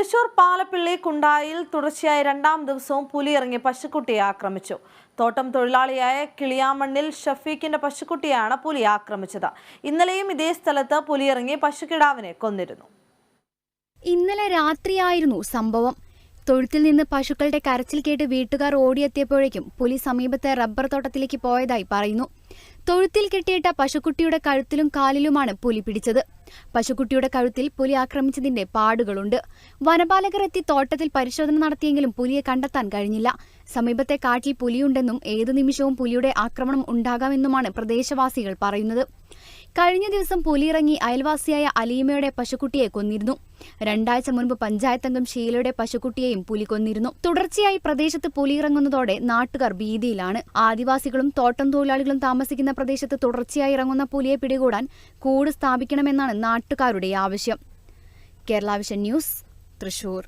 തൃശൂർ പാലപ്പിള്ളി കുണ്ടായിൽ തുടർച്ചയായ രണ്ടാം ദിവസവും പുലി ഇറങ്ങി പശുക്കുട്ടിയെ ആക്രമിച്ചു. തോട്ടം തൊഴിലാളിയായ കിളിയാമണ്ണിൽ ഷഫീഖിന്റെ പശുക്കുട്ടിയാണ് പുലി ആക്രമിച്ചത്. ഇന്നലെയും ഇതേ സ്ഥലത്ത് പുലി ഇറങ്ങി പശുക്കിടാവിനെ കൊന്നിരുന്നു. ഇന്നലെ രാത്രിയായിരുന്നു സംഭവം. തൊഴുത്തിൽ നിന്ന് പശുക്കളുടെ കരച്ചിൽ കേട്ട് വീട്ടുകാർ ഓടിയെത്തിയപ്പോഴേക്കും പുലി സമീപത്തെ റബ്ബർ തോട്ടത്തിലേക്ക് പോയതായി പറയുന്നു. തൊഴുത്തിൽ കെട്ടിയിട്ട പശുക്കുട്ടിയുടെ കഴുത്തിലും കാലിലുമാണ് പുലി പിടിച്ചത്. പശുക്കുട്ടിയുടെ കഴുത്തിൽ പുലി ആക്രമിച്ചതിന്റെ പാടുകളുണ്ട്. വനപാലകർ എത്തി തോട്ടത്തിൽ പരിശോധന നടത്തിയെങ്കിലും പുലിയെ കണ്ടെത്താൻ കഴിഞ്ഞില്ല. സമീപത്തെ കാട്ടിൽ പുലിയുണ്ടെന്നും ഏതു നിമിഷവും പുലിയുടെ ആക്രമണം ഉണ്ടാകാമെന്നുമാണ് പ്രദേശവാസികൾ പറയുന്നത്. കഴിഞ്ഞ ദിവസം പുലിയിറങ്ങി അയൽവാസിയായ അലീമയുടെ പശുക്കുട്ടിയെ കൊന്നിരുന്നു. രണ്ടാഴ്ച മുൻപ് പഞ്ചായത്തംഗം ഷീലയുടെ പശുക്കുട്ടിയെയും പുലി കൊന്നിരുന്നു. തുടർച്ചയായി പ്രദേശത്ത് പുലിയിറങ്ങുന്നതോടെ നാട്ടുകാർ ഭീതിയിലാണ്. ആദിവാസികളും തോട്ടം തൊഴിലാളികളും താമസിക്കുന്ന പ്രദേശത്ത് തുടർച്ചയായി ഇറങ്ങുന്ന പുലിയെ പിടികൂടാൻ കൂട് സ്ഥാപിക്കണമെന്നാണ് നാട്ടുകാരുടെ ആവശ്യം. Kerala vision news Thrissur.